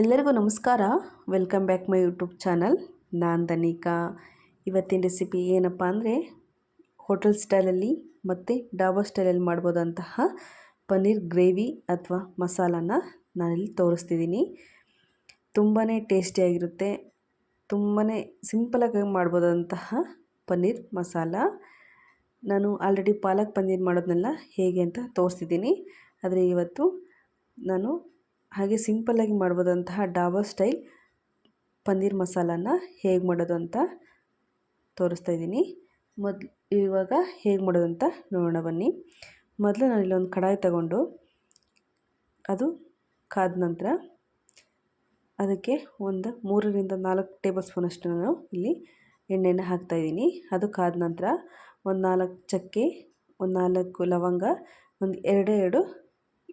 ಎಲ್ಲರಿಗೂ ನಮಸ್ಕಾರ. Welcome back my YouTube channel ನಾನು ಇವತ್ತಿನ ರೆಸಿಪಿ ಏನಪ್ಪ ಅಂದರೆ ಹೋಟೆಲ್ ಸ್ಟೈಲಲ್ಲಿ ಮತ್ತು ಡಾಬಾ ಸ್ಟೈಲಲ್ಲಿ ಮಾಡ್ಬೋದಂತಹ ಪನ್ನೀರ್ ಗ್ರೇವಿ ಅಥವಾ ಮಸಾಲಾನ ನಾನಿಲ್ಲಿ ತೋರಿಸ್ತಿದ್ದೀನಿ. ತುಂಬಾ ಟೇಸ್ಟಿಯಾಗಿರುತ್ತೆ ತುಂಬಾ ಸಿಂಪಲಾಗಿ ಮಾಡ್ಬೋದಂತಹ ಪನ್ನೀರ್ ಮಸಾಲ. ನಾನು ಆಲ್ರೆಡಿ ಪಾಲಕ್ ಪನ್ನೀರ್ ಮಾಡೋದನ್ನೆಲ್ಲ ಹೇಗೆ ಅಂತ ತೋರಿಸ್ತಿದ್ದೀನಿ. ಆದರೆ ಇವತ್ತು ನಾನು ಹಾಗೆ ಸಿಂಪಲ್ಲಾಗಿ ಮಾಡ್ಬೋದಂತಹ ಡಾಬಾ ಸ್ಟೈಲ್ ಪನ್ನೀರ್ ಮಸಾಲಾನ ಹೇಗೆ ಮಾಡೋದು ಅಂತ ತೋರಿಸ್ತಾ ಇದ್ದೀನಿ. ಮೊದಲು ಇವಾಗ ಹೇಗೆ ಮಾಡೋದು ಅಂತ ನೋಡೋಣ ಬನ್ನಿ. ಮೊದಲು ನಾನು ಇಲ್ಲೊಂದು ಕಡಾಯಿ ತಗೊಂಡು ಅದು ಕಾದ ನಂತರ ಅದಕ್ಕೆ ಒಂದು ಮೂರರಿಂದ ನಾಲ್ಕು ಟೇಬಲ್ ಸ್ಪೂನಷ್ಟು ನಾನು ಇಲ್ಲಿ ಎಣ್ಣೆನ ಹಾಕ್ತಾಯಿದ್ದೀನಿ ಅದು ಕಾದ ನಂತರ ಒಂದು ನಾಲ್ಕು ಚಕ್ಕೆ, ಒಂದು ನಾಲ್ಕು ಲವಂಗ, ಒಂದು ಎರಡೇ ಎರಡು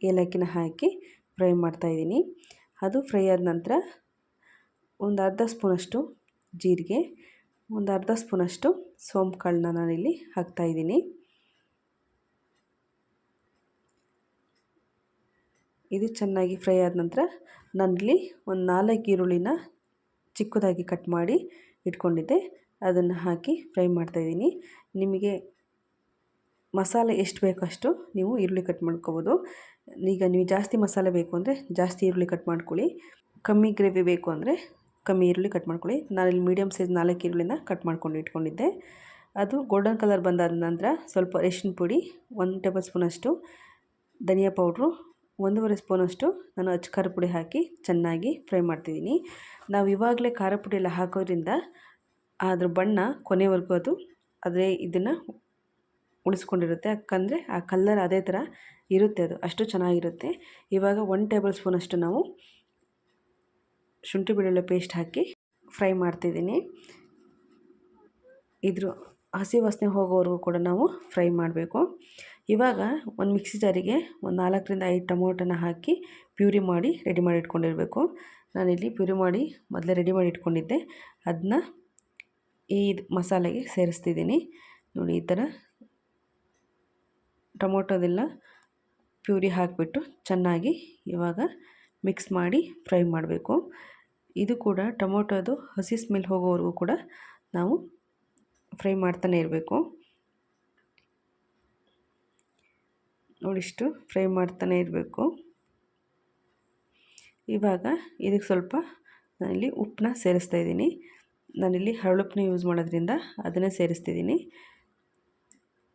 ಏಲಕ್ಕಿನ ಹಾಕಿ ಫ್ರೈ ಮಾಡ್ತಾಯಿದ್ದೀನಿ ಅದು ಫ್ರೈ ಆದ ನಂತರ ಒಂದು ಅರ್ಧ ಸ್ಪೂನಷ್ಟು ಜೀರಿಗೆ, ಒಂದು ಅರ್ಧ ಸ್ಪೂನಷ್ಟು ಸೋಂಪು ಕಾಳನ್ನ ನಾನಿಲ್ಲಿ ಹಾಕ್ತಾಯಿದ್ದೀನಿ ಇದು ಚೆನ್ನಾಗಿ ಫ್ರೈ ಆದ ನಂತರ ನಾನಿಲ್ಲಿ ಒಂದು ನಾಲ್ಕು ಈರುಳ್ಳಿನ ಚಿಕ್ಕದಾಗಿ ಕಟ್ ಮಾಡಿ ಇಟ್ಕೊಂಡಿದ್ದೆ. ಅದನ್ನು ಹಾಕಿ ಫ್ರೈ ಮಾಡ್ತಾಯಿದ್ದೀನಿ ನಿಮಗೆ ಮಸಾಲೆ ಎಷ್ಟು ಬೇಕೋ ಅಷ್ಟು ನೀವು ಈರುಳ್ಳಿ ಕಟ್ ಮಾಡ್ಕೋಬೋದು. ಈಗ ನೀವು ಜಾಸ್ತಿ ಮಸಾಲೆ ಬೇಕು ಅಂದರೆ ಜಾಸ್ತಿ ಈರುಳ್ಳಿ ಕಟ್ ಮಾಡ್ಕೊಳ್ಳಿ. ಕಮ್ಮಿ ಗ್ರೇವಿ ಬೇಕು ಅಂದರೆ ಕಮ್ಮಿ ಈರುಳ್ಳಿ ಕಟ್ ಮಾಡ್ಕೊಳ್ಳಿ. ನಾನಿಲ್ಲಿ ಮೀಡಿಯಮ್ ಸೈಜ್ ನಾಲ್ಕು ಈರುಳ್ಳಿನ ಕಟ್ ಮಾಡ್ಕೊಂಡು ಇಟ್ಕೊಂಡಿದ್ದೆ. ಅದು ಗೋಲ್ಡನ್ ಕಲರ್ ಬಂದಾದ ನಂತರ ಸ್ವಲ್ಪ ರೇಷನ್ ಪುಡಿ ಒಂದು ಟೇಬಲ್ ಸ್ಪೂನಷ್ಟು ಧನಿಯಾ ಪೌಡ್ರು ಒಂದೂವರೆ ಸ್ಪೂನಷ್ಟು ನಾನು ಅಚ್ಚ ಖಾರ ಪುಡಿ ಹಾಕಿ ಚೆನ್ನಾಗಿ ಫ್ರೈ ಮಾಡ್ತಿದ್ದೀನಿ. ನಾವು ಇವಾಗಲೇ ಖಾರ ಪುಡಿ ಎಲ್ಲ ಹಾಕೋದ್ರಿಂದ ಅದ್ರ ಬಣ್ಣ ಕೊನೆವರೆಗೂ ಅದು ಆದರೆ ಇದನ್ನು ಉಳಿಸ್ಕೊಂಡಿರುತ್ತೆ. ಯಾಕಂದರೆ ಆ ಕಲ್ಲರ್ ಅದೇ ಥರ ಇರುತ್ತೆ ಅದು. ಅಷ್ಟು ಚೆನ್ನಾಗಿರುತ್ತೆ. ಇವಾಗ ಒನ್ ಟೇಬಲ್ ಸ್ಪೂನಷ್ಟು ನಾವು ಶುಂಠಿ ಬೆಳ್ಳುಳ್ಳಿ ಪೇಸ್ಟ್ ಹಾಕಿ ಫ್ರೈ ಮಾಡ್ತಿದ್ದೀನಿ. ಇದ್ರ ಹಸಿ ವಾಸನೆ ಹೋಗೋವರೆಗೂ ಕೂಡ ನಾವು ಫ್ರೈ ಮಾಡಬೇಕು. ಇವಾಗ ಒಂದು ಮಿಕ್ಸಿ ಜಾರಿಗೆ ಒಂದು ನಾಲ್ಕರಿಂದ ಐದು ಟೊಮೊಟೊನ ಹಾಕಿ ಪ್ಯೂರಿ ಮಾಡಿ ರೆಡಿ ಮಾಡಿ ಇಟ್ಕೊಂಡಿರಬೇಕು. ನಾನಿಲ್ಲಿ ಪ್ಯೂರಿ ಮಾಡಿ ಮೊದಲೇ ರೆಡಿ ಮಾಡಿ ಇಟ್ಕೊಂಡಿದ್ದೆ. ಅದನ್ನ ಈ ಮಸಾಲೆಗೆ ಸೇರಿಸ್ತಿದ್ದೀನಿ. ನೋಡಿ ಈ ಥರ ಟೊಮೊಟೊದೆಲ್ಲ ಪ್ಯೂರಿ ಹಾಕಿಬಿಟ್ಟು ಚೆನ್ನಾಗಿ ಇವಾಗ ಮಿಕ್ಸ್ ಮಾಡಿ ಫ್ರೈ ಮಾಡಬೇಕು. ಇದು ಕೂಡ ಟೊಮೊಟೊದು ಹಸಿ ಸ್ಮೆಲ್ ಹೋಗೋವರೆಗೂ ಕೂಡ ನಾವು ಫ್ರೈ ಮಾಡ್ತಾನೆ ಇರಬೇಕು. ನೋಡಿಷ್ಟು ಫ್ರೈ ಮಾಡ್ತಾನೆ ಇರಬೇಕು. ಇವಾಗ ಇದಕ್ಕೆ ಸ್ವಲ್ಪ ನಾನಿಲ್ಲಿ ಉಪ್ಪನ್ನ ಸೇರಿಸ್ತಾ ಇದ್ದೀನಿ. ನಾನಿಲ್ಲಿ ಹರಳುಪ್ಪನ್ನ ಯೂಸ್ ಮಾಡೋದ್ರಿಂದ ಅದನ್ನೇ ಸೇರಿಸ್ತಿದ್ದೀನಿ.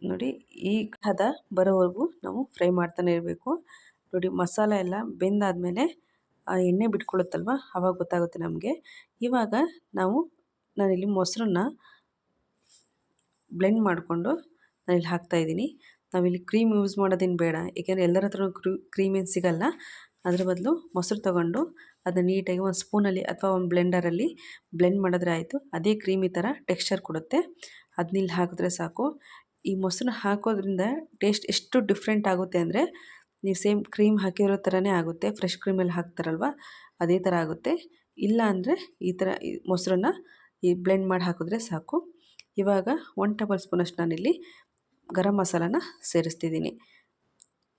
ನೋಡಿ, ಈ ಹದ ಬರೋವರೆಗೂ ನಾವು ಫ್ರೈ ಮಾಡ್ತಾನೆ ಇರಬೇಕು. ನೋಡಿ, ಮಸಾಲೆ ಎಲ್ಲ ಬೆಂದಾದಮೇಲೆ, ಆ ಎಣ್ಣೆ ಬಿಟ್ಕೊಳ್ಳುತ್ತಲ್ವ? ಅವಾಗ ಗೊತ್ತಾಗುತ್ತೆ ನಮಗೆ. ಇವಾಗ ನಾವು, ನಾನಿಲ್ಲಿ ಮೊಸರನ್ನ ಬ್ಲೆಂಡ್ ಮಾಡಿಕೊಂಡು ನಾನಿಲ್ಲಿ ಹಾಕ್ತಾಯಿದ್ದೀನಿ ನಾವಿಲ್ಲಿ ಕ್ರೀಮ್ ಯೂಸ್ ಮಾಡೋದೇನು ಬೇಡ. ಏಕೆಂದರೆ ಎಲ್ಲರ ಹತ್ರ ಕ್ರೀಮ್ ಏನು ಸಿಗಲ್ಲ. ಅದ್ರ ಬದಲು ಮೊಸರು ತೊಗೊಂಡು ಅದನ್ನ ನೀಟಾಗಿ ಒಂದು ಸ್ಪೂನಲ್ಲಿ ಅಥವಾ ಒಂದು ಬ್ಲೆಂಡರಲ್ಲಿ ಬ್ಲೆಂಡ್ ಮಾಡಿದ್ರೆ ಆಯಿತು. ಅದೇ ಕ್ರೀಮಿ ಥರ ಟೆಕ್ಸ್ಚರ್ ಕೊಡುತ್ತೆ. ಅದನ್ನಿಲ್ಲಿ ಹಾಕಿದ್ರೆ ಸಾಕು. ಈ ಮೊಸರನ್ನ ಹಾಕೋದ್ರಿಂದ ಟೇಸ್ಟ್ ಎಷ್ಟು ಡಿಫ್ರೆಂಟ್ ಆಗುತ್ತೆ ಅಂದರೆ ನೀವು ಸೇಮ್ ಕ್ರೀಮ್ ಹಾಕಿರೋ ಥರನೇ ಆಗುತ್ತೆ. ಫ್ರೆಶ್ ಕ್ರೀಮಲ್ಲಿ ಹಾಕ್ತಾರಲ್ವ? ಅದೇ ಥರ ಆಗುತ್ತೆ. ಇಲ್ಲ ಅಂದರೆ ಈ ಥರ ಮೊಸರನ್ನ ಈ ಬ್ಲೆಂಡ್ ಮಾಡಿ ಹಾಕಿದ್ರೆ ಸಾಕು. ಇವಾಗ ಒನ್ ಟೇಬಲ್ ಸ್ಪೂನಷ್ಟು ನಾನಿಲ್ಲಿ ಗರಂ ಮಸಾಲಾನ ಸೇರಿಸ್ತಿದ್ದೀನಿ.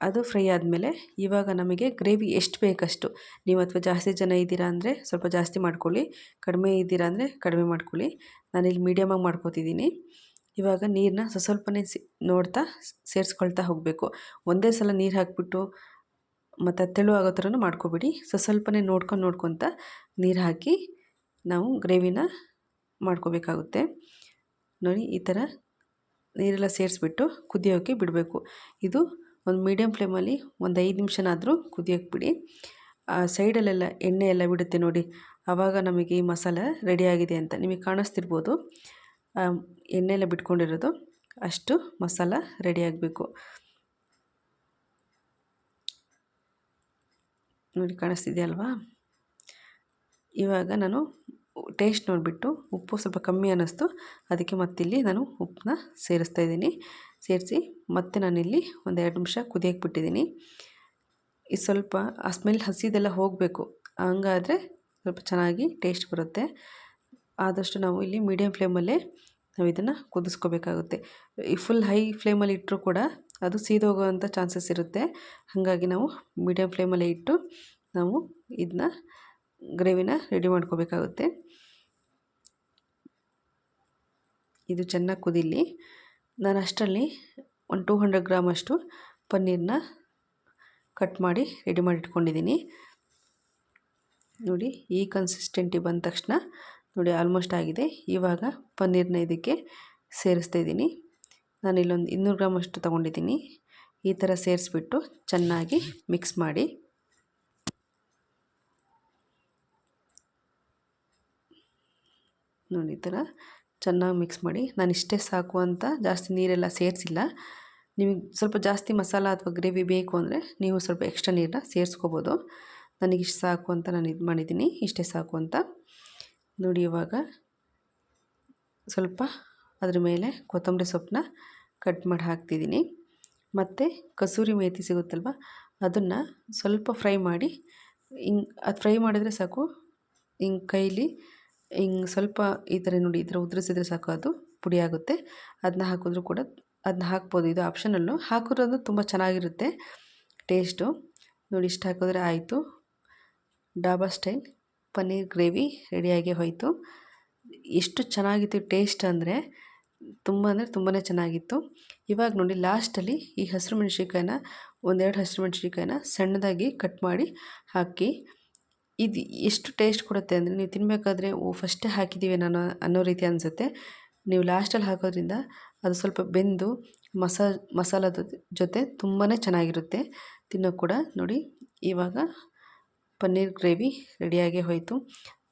ಅದು ಫ್ರೈ ಆದಮೇಲೆ ಇವಾಗ ನಮಗೆ ಗ್ರೇವಿ ಎಷ್ಟು ಬೇಕಷ್ಟು? ನೀವು ಅಥವಾ ಜಾಸ್ತಿ ಜನ ಇದ್ದೀರಾ ಅಂದರೆ ಸ್ವಲ್ಪ ಜಾಸ್ತಿ ಮಾಡ್ಕೊಳ್ಳಿ. ಕಡಿಮೆ ಇದ್ದೀರಾ ಅಂದರೆ ಕಡಿಮೆ ಮಾಡ್ಕೊಳ್ಳಿ. ನಾನಿಲ್ಲಿ ಮೀಡಿಯಮಾಗಿ ಮಾಡ್ಕೋತಿದ್ದೀನಿ. ಇವಾಗ ನೀರನ್ನ ಸ್ವಸ್ವಲ್ಪನೇ ಸ್ವಲ್ಪನೇ ಸಿ, ನೋಡ್ತಾ ಸೇರಿಸ್ಕೊಳ್ತಾ ಹೋಗಬೇಕು. ಒಂದೇ ಸಲ ನೀರು ಹಾಕಿಬಿಟ್ಟು ಮತ್ತು ತೆಳು ಆಗೋ ಥರನೂ ಮಾಡ್ಕೊಬೇಡಿ. ಸ್ವಸ್ವಲ್ಪನೇ ಸ್ವಲ್ಪನೇ ನೋಡ್ಕೊಂಡು ನೋಡ್ಕೊತ ನೀರು ಹಾಕಿ ನಾವು ಗ್ರೇವಿನ ಮಾಡ್ಕೋಬೇಕಾಗುತ್ತೆ. ನೋಡಿ, ಈ ಥರ ನೀರೆಲ್ಲ ಸೇರಿಸ್ಬಿಟ್ಟು ಕುದಿಯೋಕ್ಕೆ ಬಿಡಬೇಕು. ಇದು ಒಂದು ಮೀಡಿಯಮ್ ಫ್ಲೇಮಲ್ಲಿ ಒಂದು ಐದು ನಿಮಿಷನಾದರೂ ಕುದಿಯೋಕ್ಕೆ ಬಿಡಿ. ಸೈಡಲ್ಲೆಲ್ಲ ಎಣ್ಣೆ ಎಲ್ಲ ಬಿಡುತ್ತೆ ನೋಡಿ. ಆವಾಗ ನಮಗೆ ಈ ಮಸಾಲೆ ರೆಡಿಯಾಗಿದೆ ಅಂತ ನಿಮಗೆ ಕಾಣಿಸ್ತಿರ್ಬೋದು. ಎಣ್ಣೆ ಎಲ್ಲ ಬಿಟ್ಕೊಂಡಿರೋದು. ಅಷ್ಟು ಮಸಾಲ ರೆಡಿ ಆಗಬೇಕು. ನೋಡಿ, ಕಾಣಿಸ್ತಿದೆಯಲ್ವಾ? ಇವಾಗ ನಾನು ಟೇಸ್ಟ್ ನೋಡಿಬಿಟ್ಟು ಉಪ್ಪು ಸ್ವಲ್ಪ ಕಮ್ಮಿ ಅನ್ನಿಸ್ತು. ಅದಕ್ಕೆ ಮತ್ತಿಲ್ಲಿ ನಾನು ಉಪ್ಪನ್ನ ಸೇರಿಸ್ತಾ ಇದ್ದೀನಿ. ಸೇರಿಸಿ ಮತ್ತೆ ನಾನಿಲ್ಲಿ ಒಂದು ಎರಡು ನಿಮಿಷ ಕುದಿಯಕ್ಕೆ ಬಿಟ್ಟಿದ್ದೀನಿ ಇದು ಸ್ವಲ್ಪ ಆ ಸ್ಮೆಲ್ ಹಸಿದೆಲ್ಲ ಹೋಗಬೇಕು. ಹಂಗಾದರೆ ಸ್ವಲ್ಪ ಚೆನ್ನಾಗಿ ಟೇಸ್ಟ್ ಬರುತ್ತೆ. ಆದಷ್ಟು ನಾವು ಇಲ್ಲಿ ಮೀಡಿಯಮ್ ಫ್ಲೇಮಲ್ಲೇ ನಾವು ಇದನ್ನು ಕುದಿಸ್ಕೋಬೇಕಾಗುತ್ತೆ. ಈ ಫುಲ್ ಹೈ ಫ್ಲೇಮಲ್ಲಿ ಇಟ್ಟರೂ ಕೂಡ ಅದು ಸೀದೋಗುವಂಥ ಚಾನ್ಸಸ್ ಇರುತ್ತೆ. ಹಾಗಾಗಿ ನಾವು ಮೀಡಿಯಮ್ ಫ್ಲೇಮಲ್ಲೇ ಇಟ್ಟು ನಾವು ಇದನ್ನ ಗ್ರೇವಿನ ರೆಡಿ ಮಾಡ್ಕೋಬೇಕಾಗುತ್ತೆ. ಇದು ಚೆನ್ನಾಗಿ ಕುದಿಲಿ. ನಾನು ಅಷ್ಟರಲ್ಲಿ ಒಂದು ಟೂ ಹಂಡ್ರೆಡ್ ಗ್ರಾಮಷ್ಟು ಪನ್ನೀರನ್ನ ಕಟ್ ಮಾಡಿ ರೆಡಿ ಮಾಡಿ ಇಟ್ಕೊಂಡಿದ್ದೀನಿ ನೋಡಿ ಈ ಕನ್ಸಿಸ್ಟೆಂಟಿ ಬಂದ ತಕ್ಷಣ ನೋಡಿ ಆಲ್ಮೋಸ್ಟ್ ಆಗಿದೆ. ಇವಾಗ ಪನ್ನೀರ್ನ ಇದಕ್ಕೆ ಸೇರಿಸ್ತಾ ಇದ್ದೀನಿ. ನಾನು ಇಲ್ಲೊಂದು ಇನ್ನೂರು ಗ್ರಾಮ್ ಅಷ್ಟು ತೊಗೊಂಡಿದ್ದೀನಿ. ಈ ಥರ ಸೇರಿಸ್ಬಿಟ್ಟು ಚೆನ್ನಾಗಿ ಮಿಕ್ಸ್ ಮಾಡಿ. ನೋಡಿ, ಈ ಥರ ಚೆನ್ನಾಗಿ ಮಿಕ್ಸ್ ಮಾಡಿ. ನಾನು ಇಷ್ಟೇ ಸಾಕು ಅಂತ ಜಾಸ್ತಿ ನೀರೆಲ್ಲ ಸೇರಿಸಿಲ್ಲ. ನಿಮಗೆ ಸ್ವಲ್ಪ ಜಾಸ್ತಿ ಮಸಾಲ ಅಥವಾ ಗ್ರೇವಿ ಬೇಕು ಅಂದರೆ ನೀವು ಸ್ವಲ್ಪ ಎಕ್ಸ್ಟ್ರಾ ನೀರನ್ನ ಸೇರಿಸ್ಕೋಬೋದು. ನನಗೆ ಇಷ್ಟು ಸಾಕು ಅಂತ ನಾನು ಇದು ಮಾಡಿದ್ದೀನಿ. ಇಷ್ಟೇ ಸಾಕು ಅಂತ. ನೋಡಿ ಇವಾಗ ಸ್ವಲ್ಪ ಅದ್ರ ಮೇಲೆ ಕೊತ್ತಂಬರಿ ಸೊಪ್ಪನ್ನ ಕಟ್ ಮಾಡಿ ಹಾಕ್ತಿದ್ದೀನಿ. ಮತ್ತು ಕಸೂರಿ ಮೇಥಿ ಸಿಗುತ್ತಲ್ವ, ಅದನ್ನು ಸ್ವಲ್ಪ ಫ್ರೈ ಮಾಡಿ, ಹಿಂಗೆ ಅದು ಫ್ರೈ ಮಾಡಿದರೆ ಸಾಕು. ಹಿಂಗೆ ಕೈಲಿ ಹಿಂಗೆ ಸ್ವಲ್ಪ ಈ ಥರ ನೋಡಿ, ಈ ಥರ ಉದುರಿಸಿದ್ರೆ ಸಾಕು, ಅದು ಪುಡಿ ಆಗುತ್ತೆ. ಅದನ್ನ ಹಾಕಿದ್ರು ಕೂಡ ಅದನ್ನ ಹಾಕ್ಬೋದು. ಇದು ಆಪ್ಷನಲ್ಲು. ಹಾಕಿರೋದು ತುಂಬ ಚೆನ್ನಾಗಿರುತ್ತೆ ಟೇಸ್ಟು. ನೋಡಿ, ಇಷ್ಟು ಹಾಕಿದ್ರೆ ಆಯಿತು. ಡಾಬಾ ಸ್ಟೈಲ್. ಪನ್ನೀರ್ ಗ್ರೇವಿ ರೆಡಿಯಾಗಿ ಹೋಯಿತು. ಎಷ್ಟು ಚೆನ್ನಾಗಿತ್ತು ಟೇಸ್ಟ್ ಅಂದರೆ ತುಂಬ ಅಂದರೆ ತುಂಬಾ ಚೆನ್ನಾಗಿತ್ತು. ಇವಾಗ ನೋಡಿ ಲಾಸ್ಟಲ್ಲಿ ಈ ಹಸಿರು ಮೆಣಸಿನ್ಕಾಯಿನ, ಒಂದೆರಡು ಹಸಿರು ಮೆಣಸಿನ್ಕಾಯಿನ ಸಣ್ಣದಾಗಿ ಕಟ್ ಮಾಡಿ ಹಾಕಿ, ಇದು ಎಷ್ಟು ಟೇಸ್ಟ್ ಕೊಡುತ್ತೆ ಅಂದರೆ ನೀವು ತಿನ್ನಬೇಕಾದ್ರೆ ಓ ಫಸ್ಟೇ ಹಾಕಿದ್ದೀವಿ ನಾನು ಅನ್ನೋ ರೀತಿ ಅನಿಸುತ್ತೆ. ನೀವು ಲಾಸ್ಟಲ್ಲಿ ಹಾಕೋದ್ರಿಂದ ಅದು ಸ್ವಲ್ಪ ಬೆಂದು, ಮಸಾ, ಮಸಾಲದ ಜೊತೆ ತುಂಬಾ ಚೆನ್ನಾಗಿರುತ್ತೆ ತಿನ್ನೋಕೆ ಕೂಡ. ನೋಡಿ, ಇವಾಗ ಪನ್ನೀರ್ ಗ್ರೇವಿ ರೆಡಿಯಾಗೇ ಹೋಯಿತು.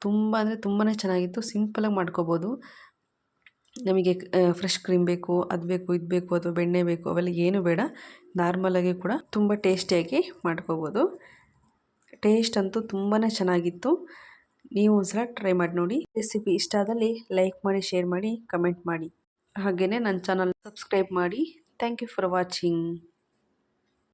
ತುಂಬ ಅಂದರೆ ತುಂಬಾ ಚೆನ್ನಾಗಿತ್ತು. ಸಿಂಪಲಾಗಿ ಮಾಡ್ಕೋಬೋದು. ನಮಗೆ ಫ್ರೆಶ್ ಕ್ರೀಮ್ ಬೇಕು, ಅದು ಬೇಕು, ಇದು ಬೇಕು, ಅಥವಾ ಬೆಣ್ಣೆ ಬೇಕು, ಅವೆಲ್ಲ ಏನು ಬೇಡ. ನಾರ್ಮಲಾಗಿ ಕೂಡ ತುಂಬ ಟೇಸ್ಟಿಯಾಗಿ ಮಾಡ್ಕೋಬೋದು. ಟೇಸ್ಟ್ ಅಂತೂ ತುಂಬಾ ಚೆನ್ನಾಗಿತ್ತು. ನೀವು ಒಂದ್ಸಲ ಟ್ರೈ ಮಾಡಿ ನೋಡಿ. ರೆಸಿಪಿ ಇಷ್ಟ ಆದಲ್ಲಿ ಲೈಕ್ ಮಾಡಿ ಶೇರ್ ಮಾಡಿ ಕಮೆಂಟ್ ಮಾಡಿ. ಹಾಗೆಯೇ ನನ್ನ ಚಾನಲ್ ಸಬ್ಸ್ಕ್ರೈಬ್ ಮಾಡಿ. Thank you for watching